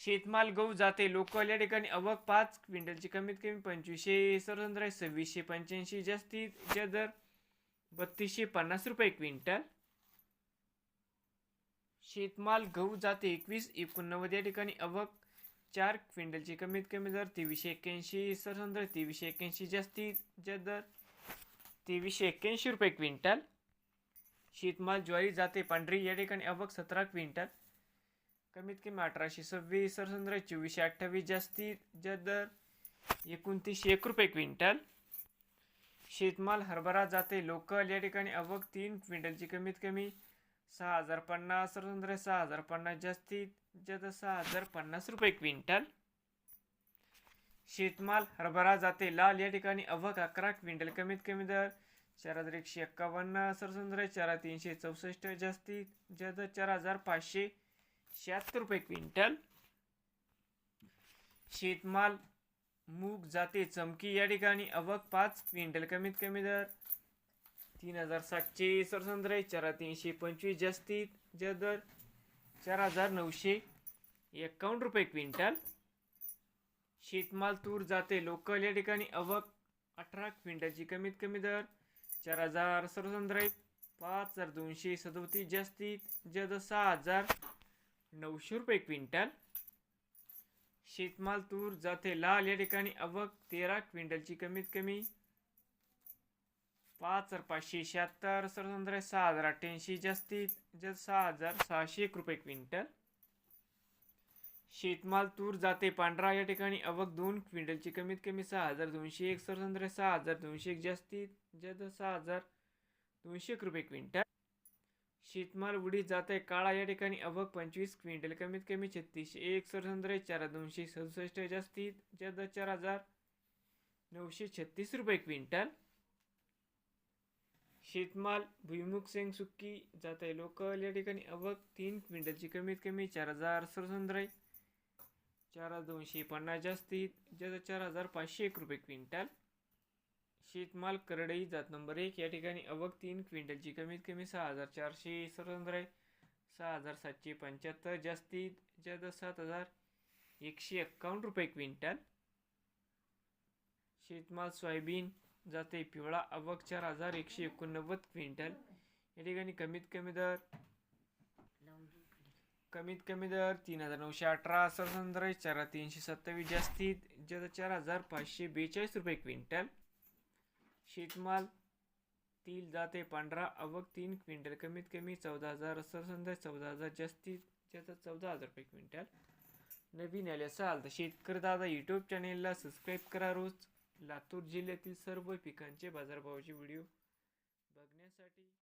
शेतमाल गहू जाते लोकल या ठिकाणी अवक पाच क्विंटलची कमीत कमी पंचवीसशे सरसंद्र सव्वीसशे पंच्याऐंशी जास्तीत दर बत्तीसशे पन्नास रुपये क्विंटल. शेतमाल गहू जाते एकवीस एकोणनव्वद या ठिकाणी अवक चार क्विंटलची कमीत कमी दर तेवीसशे एक्क्याऐंशी सरसंद्र तेवीसशे एक्क्याऐंशी जास्तीत दर तेवीसशे एक्क्याऐंशी रुपये क्विंटल. शेतमाल ज्वारी जाते पांढरी या ठिकाणी अवक सतरा क्विंटल. कमीत कमी अठराशे सव्वीस सरसंद्र चोवीसशे अठ्ठावीस जास्तीत ज्या दर एकोणतीसशे एक रुपये क्विंटल. शेतमाल हरभरा जाते लोकल या ठिकाणी. अवक तीन क्विंटलची कमीत कमी सहा हजार पन्नास सरसंद्र सहा हजार पन्नास जास्तीत जद सहा हजार पन्नास रुपये क्विंटल. शेतमाल हरभरा जाते लाल या ठिकाणी. अवक अकरा क्विंटल कमीत कमी दर चार हजार एकशे एक्कावन्न सरसंद्र चार तीनशे चौसष्ट जास्तीत ज्या चार हजार पाचशे शहात्तर रुपये क्विंटल. शेतमाल मूग जाते चमकी या ठिकाणी अवक पाच क्विंटल. कमीत कमी दर तीन हजार सातशे सरसंद्रे चार तीनशे पंचवीस जास्तीत ज्या दर चार हजार नऊशे एक्कावन्न रुपये क्विंटल. शेतमाल तूर जाते लोकल या ठिकाणी अवक अठरा क्विंटलची. कमीत कमी दर चार हजार सरसंद्र पाच हजार दोनशे सदोतीस जास्तीत ज्या दर सहा हजार नऊशे रुपये क्विंटल. शेतमाल तूर जाते लाल या ठिकाणी अवक तेरा क्विंटलची कमीत कमी. पाच हजार पाचशे शहात्तर सरसंद्र सहा हजार अठ्ठ्याऐंशी जास्तीत जास्त सहा हजार सहाशे एक रुपये क्विंटल. शेतमाल तूर जाते पांढरा या ठिकाणी अवक दोन क्विंटलची कमीत कमी सहा हजार दोनशे एक सरसंद्र सहा हजार दोनशे एक जास्तीत जास्त सहा हजार दोनशे एक रुपये क्विंटल. शेतमाल उडीत जात. आहे काळा या ठिकाणी अवघ पंचवीस क्विंटल कमीत कमी छत्तीसशे एक सरसंद्र चारा दोनशे सदुसष्ट जास्तीत जद चार हजार नऊशे छत्तीस रुपये क्विंटल. शेतमाल भुईमुख सेंग सुक्की जात. आहे लोकल या ठिकाणी अभक तीन क्विंटलची कमीत कमी चार हजार सरसंद्र चार हजार दोनशे पन्नास जास्तीत ज्यादा चार हजार पाचशे एक रुपये क्विंटल. शेतमाल करडई जात नंबर एक. या ठिकाणी अवक तीन क्विंटलची कमीत कमी सहा हजार चारशे सरसंद्र सहा हजार सातशे पंच्याहत्तर जास्तीत जास्त सात हजार एकशे एक्कावन्न रुपये क्विंटल. शेतमाल सोयाबीन जाते पिवळा अवक चार हजार एकशे एकोणनव्वद क्विंटल. या ठिकाणी कमीत कमी दर कमीत कमी दर तीन हजार नऊशे अठरा सरसंद्र चार तीनशे सत्तावीस जास्तीत जास्त चार हजार पाचशे बेचाळीस रुपये क्विंटल. शेतमाल तील जाते पांढरा अवक तीन क्विंटल कमीत कमी चौदा हजार सरसंद्र चौदा हजार जास्तीत जास्त चौदा हजार रुपये क्विंटल. नवीन आले असाल तर शेतकर दादा यूट्यूब चॅनेलला सबस्क्राईब करा रोज. लातूर जिल्ह्यातील सर्व पिकांचे बाजारभावाचे व्हिडिओ बघण्यासाठी.